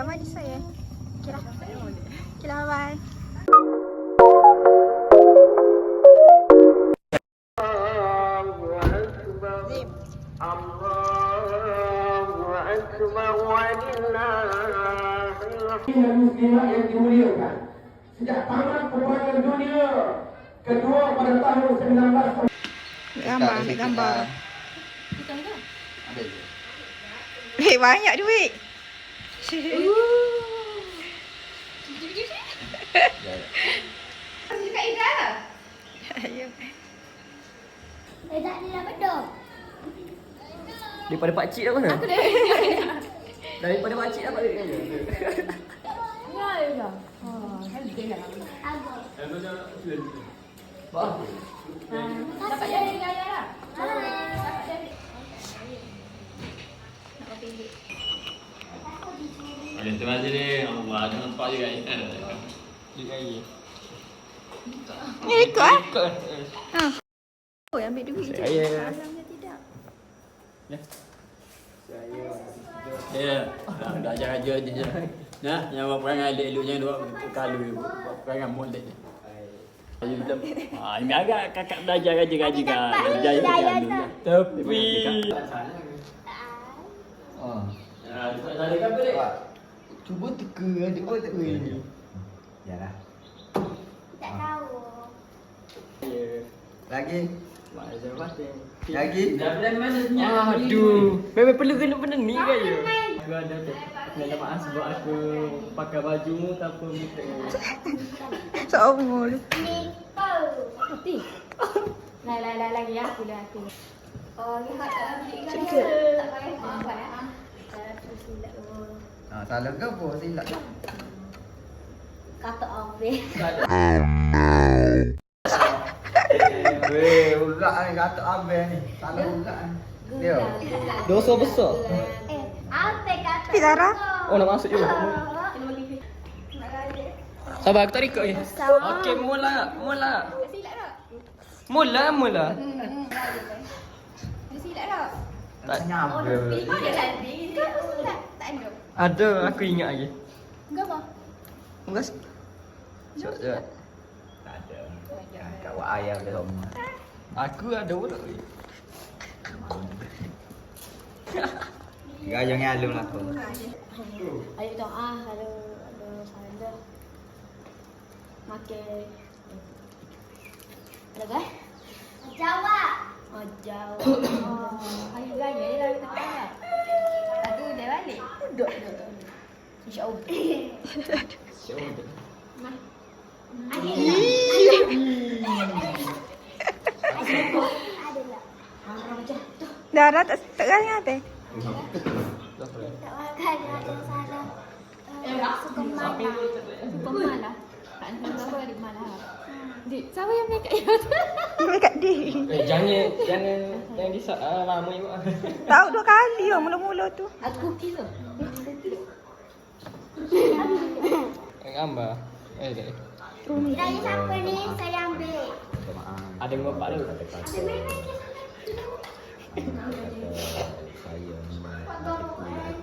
Amal decide eh. Okay lah. Okay lah, bye. Zim. muslimat yang dimuliakan. Sejak tamat perpaduan dunia kedua pada tahun 19 Gambar, ambil gambar. Ada je. Eh, banyak duit. Ayo. Eh, tak ada dah bedok. Daripada pakcik dah mana? Aku dah. Daripada pakcik dah balik kan? Abang. Dapat jadi ayah lah. Ada tu aja deh, Allah ada nampak juga ni. Ni ikut eh? Ha. Oh, ambil duit je. Saya. Salam dia tidak. Ya, dah dah ajar aja je. Nah, yang buat perangai elok-elok jangan buat kalu buat perangai molek je. Ayo kita. Ah, ini agak kakak belajar aja gaji kan. Belajar je kan. Tapi Oh. Ah, tak ada kan balik. Cuba teka ada apa teka ini. Yalah. Tak tahu. Lagi. Macam mana? Lagi. Dah plan mana senyap? Aduh, memang perlu kena benda ni kan ya? Aku ada tu. Minta maaf sebab aku pakai baju tanpa minta. Seumur. Nipo. Putih. Lai, lai, lai, lagi aku lah aku. Oh, ni hot tak ambil kan? Tak payah buat ah. Tak silap. Oh. Ha, salah ke apa? Silap. Kata Afif. Weh, urat ni kata abang ni. Salah urat ni. Dia. Dosa besar. Eh, Afif kata. Tapi Zara? Oh nak masuk juga. Sabar aku tak record ni. Okey, mula, mula. Mula, mula. Tak nyampe. Ada, aku ingat lagi. Enggak apa? Enggak. Cepat. Tak ada. Wak ayam dia rumah. Aku ada pula. Gaya yang alum lah tu. Ayo doa kalau ada salah. Makan. Ada kan? Jawa. Oh, Jawa. Oh, ayo gaya kita tanya. Balik. Duduk, duduk. InsyaAllah. Nah. Zara tak tak raya teh. Tak makan ada salah. Suka malah. Suka malah. Tak di mana. Dik, siapa yang make up Ni kat dia. Eh, jangan, jangan, jangan disak ah, lama juga. Tahu dua kali oh mula-mula tu. Aku cookie tu. Gambar. Eh, tak. Dari siapa ni? Saya ambil. Ada yang bapak tu. Kata kata. Kata saya.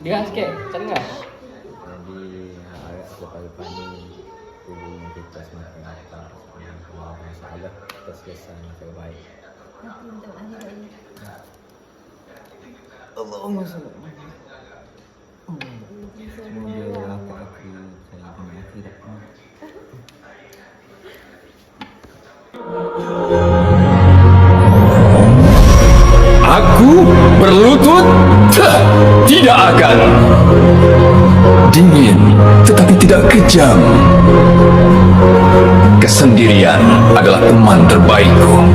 Dengar sikit, tak dengar? Jadi harap lepas-lepas ni hubungan kita semakin masalah kita selesai dengan terbaik. Allahumma salli. Semoga apa aku saya punya akhirat ni. Aku berlutut? Tidak akan. Dingin tidak kejam. Kesendirian adalah teman terbaikku.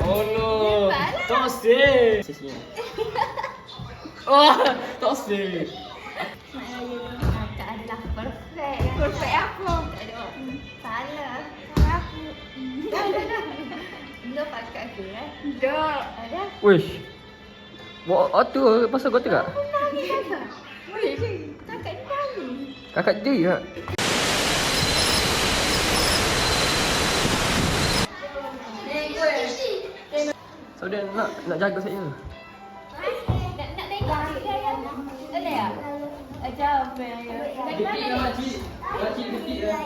Oh no. Toxic. Oh, toxic. Tak adalah perfect. Perfect apa? Tak ada. Salah. Salah aku. Tak ada dah. Enggak pakai aku eh. Tak. Ada. Wish. Buat tu pasal kau? Nangis kakak. Je. Dia ya. So dia nak nak jaga saya. Ya, ya. Boleh ya? Macam apa yang ya? Mana ni? makcik. Makcik detik lah.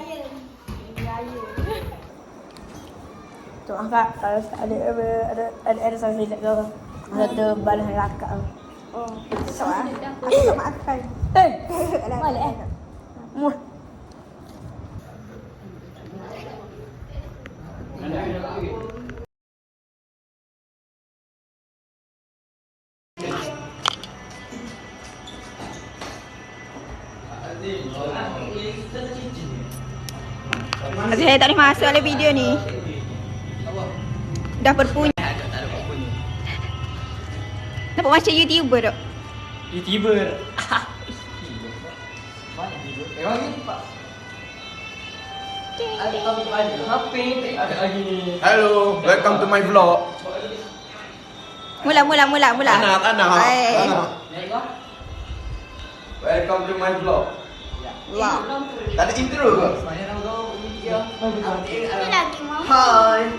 Tu akak kalau ada ada ada ada ada salah silap ke Ada balas rakak. Oh. So ah. Tak makan. Eh. Balik eh. Muh. Saya tak boleh masuk dalam video ni. Dah berpunya. Nampak macam YouTuber tak? YouTuber. Mana YouTuber? Bagi pak. Ada apa ada? HP ada lagi ni. Hello, welcome to my vlog. Mula, mula, mula, mula. Anak, anak, Hai. anak. Welcome to my vlog. Wah. Tak ada intro ke? Ini lagi mau. Hai.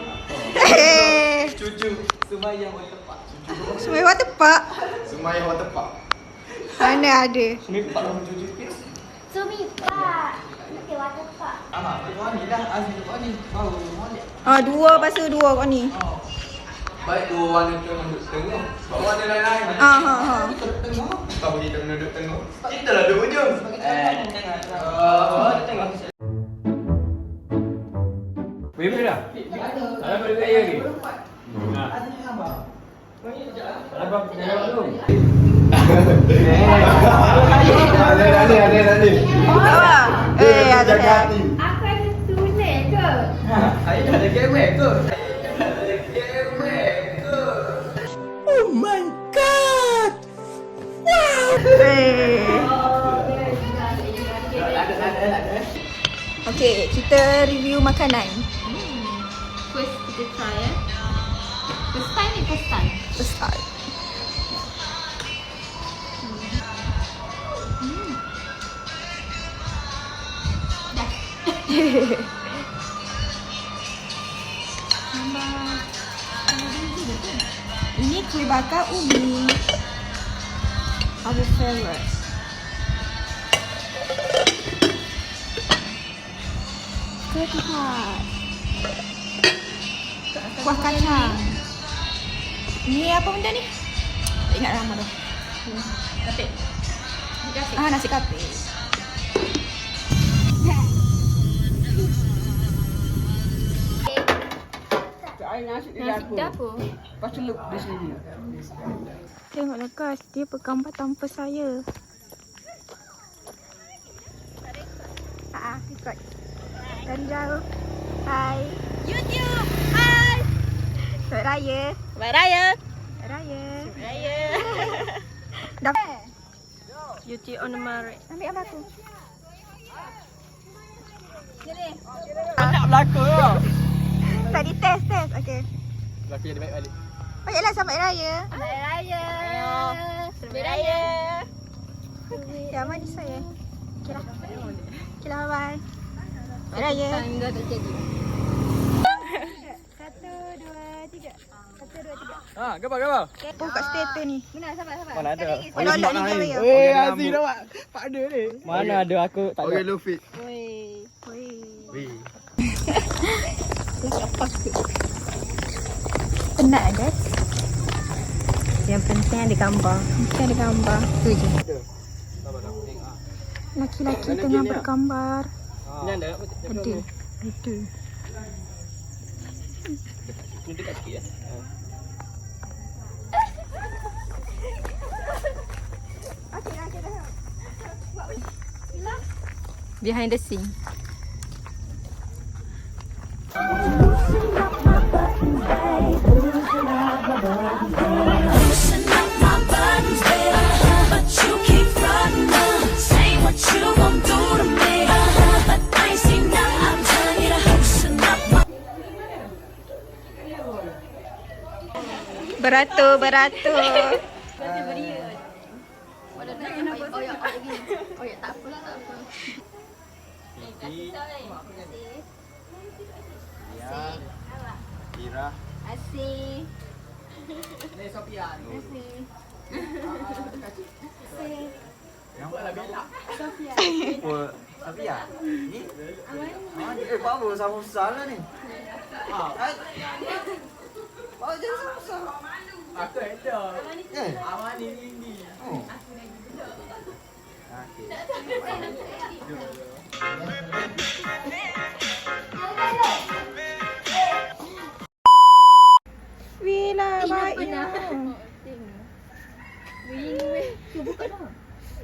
Cucu. Sembayang waterpark. Semua water park. Semaya water park. Mana ada? Semipak. Sumi pak. Okey, water pak. Ah, kau ni kau ni. Ah, dua pasal dua kau ni. Baik dua warna tu duduk tengah. Sebab warna lain-lain. Ah, ha, ha. Tengah. Kau kita kena duduk tengah. Kita lah duduk je. Eh, oh, dia tengok. Baby dah. Tak dapat duit lagi. Nah. Tak dapat tak dapat belum. Ada ada ada ada. Apa? Eh, ada Jaga dah. hati. Aku ada tulis ke? Saya dah ada gewek ke? Okay, kita review makanan. First kita try eh. Pustan eh, pustan. Pustan. Mm. Yeah. Ini kuih bakar ubi. Our favorite. Kuih kakak. Kuah kacang. Ni apa benda ni? Tak ingat nama dah. Kapit. Ah, nasi kapit. Nasi dapur. Tengoklah guys, dia bergambar tanpa saya. Ah, ikut. Dari jauh. Hai. YouTube. Hai. Selamat Raya. Selamat Raya. Raya. Raya. Dapat. YouTube on the mark. Ambil apa aku? Sini. Nak belakang ke? Tadi test test. Okey. Belakang jadi baik balik. Baiklah selamat raya. Selamat Raya. Selamat Raya. Ya, mandi saya. Lah. Okey lah, bye. Selamat raya. Tangga tak jadi. Satu, dua, tiga. Satu, dua, tiga. Ha, gambar gambar. Oh, kat status ni. Mana sabar sabar. Mana ada? Oh, lolak ni dia raya. Eh, Aziz nampak. Pak ada ni. Mana ada aku tak Okay, ada. Lufit. Weh. Weh. Penat guys. Yang penting ada gambar. Penting ada gambar. Tu je. Laki-laki tengah bergambar. Ni ada. Ada. Dekat sikit ya. Behind the scene. Beratur, beratur. Tak apa. Ira. Asyik. Ni? Ah, eh sama ni? Susah. Aku ada. Eh, aman ni ni. Oh. Okey. Wila baik.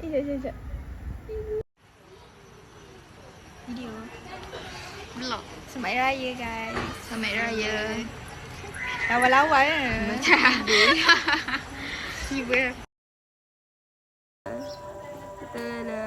Iya, iya, iya. Video. Vlog. Selamat Raya guys. Selamat Raya. เอามาเล่าไว้ดีเว้ยเตอร์นะ